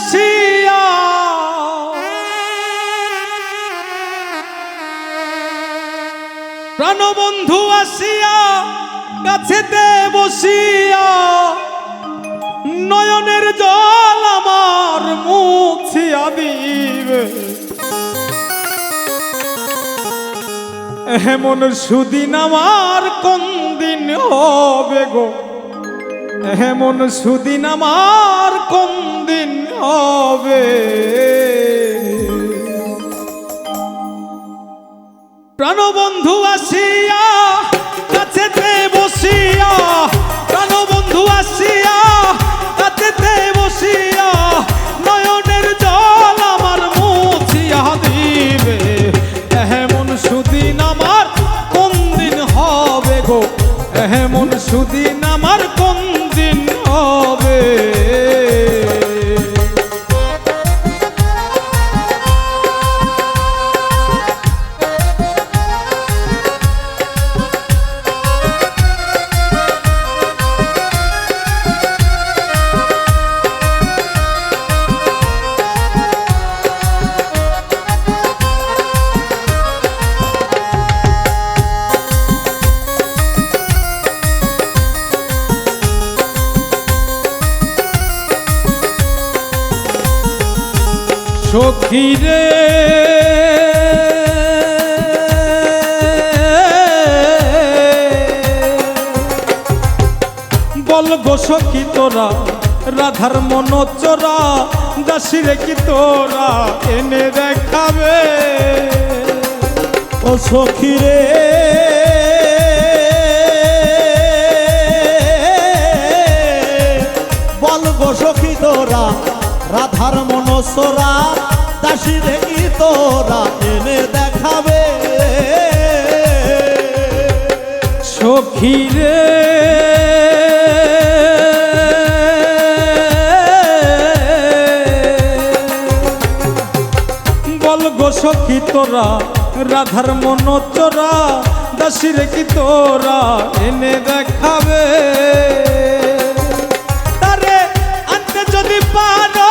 বসিয়া প্রাণবন্ধু আসিয়া কাছেতে বসিয়া নয়নের জল আমার মুছিয়া দিবে। এমন সুদিন আমার কোন দিন হবে গো? এমন সুদিন আমার কোন দিন হবে? প্রাণবন্ধু আসিয়া, কাছেতে বসিয়া, প্রাণবন্ধু আসিয়া, কাছেতে বসিয়া, নয়নের জল আমার মুছিয়া দিবে। এমন সুদিন আমার কোন দিন হবে গো? এমন সুদিন রে বল গো সখী তোরা, রাধার মন চোরা দাসিরে কি তোরা এনে দেখাবে? ও সখী রে। বল গো সখী তোরা, রাধার মনসরা দাসী দেখি তোরা এনে দেখাবে? সখী রে। বল গো সখী তোরা রাধার মন চোরা দাসিরে কি তোরা এনে দেখাবে? তারে আনতে যদি পারো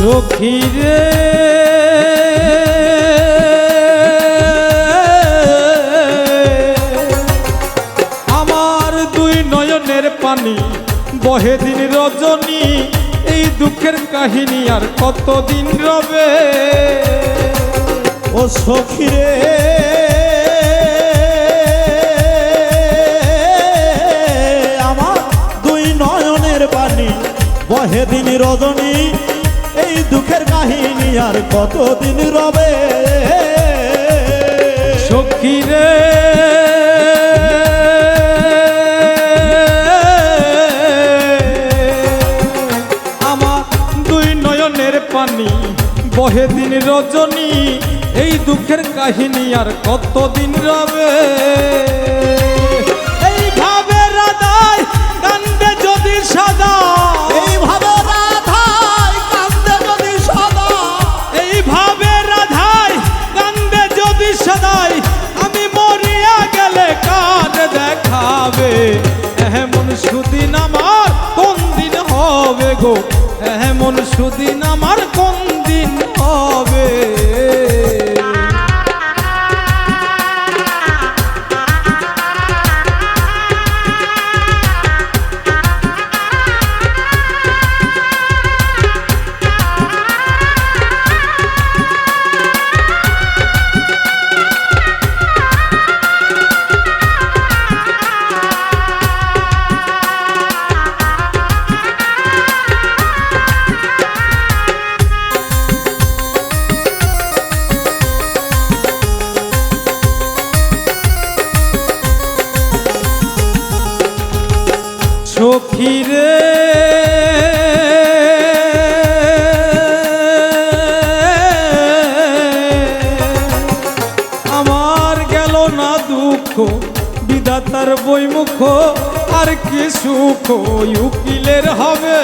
সখী রে। আমার দুই নয়নের পানি বহে দিন রজনী, এই দুঃখের কাহিনী আর কতদিন রবে? ও সখী রে। আমার দুই নয়নের পানি বহে দিন রজনী এই দুঃখের কাহিনী আর কতদিন রবে? সখী রে। আমার দুই নয়নের পানি, বহে দিন রজনী, এই দুঃখের কাহিনী আর কতদিন রবে? হবে গো সখী আমার গেল না দুঃখ, বিধাতার বইমুখ আর কি সুখ উকিলের হবে।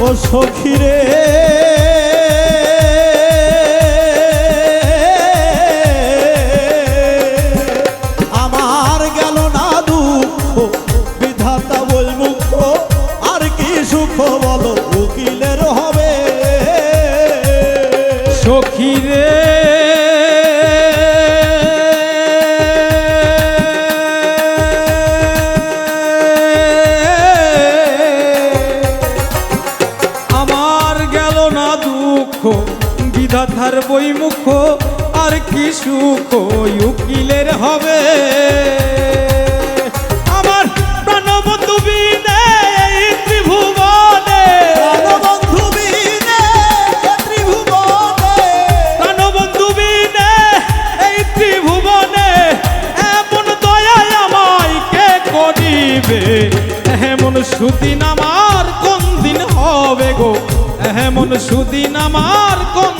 ও সখী রে। বইমুখ আর কি সুখ উকিলের হবে? আমার প্রাণবন্ধু বিনে এই ত্রিভুবনে। প্রাণবন্ধু বিনে ত্রিভুবনে। প্রাণবন্ধু বিনে এই ত্রিভুবনে। এমন দয়ায় আমায় কে করিবে? এমন সুদিন আমার কোন দিন হবে গো? এমন সুদিন আমার কোন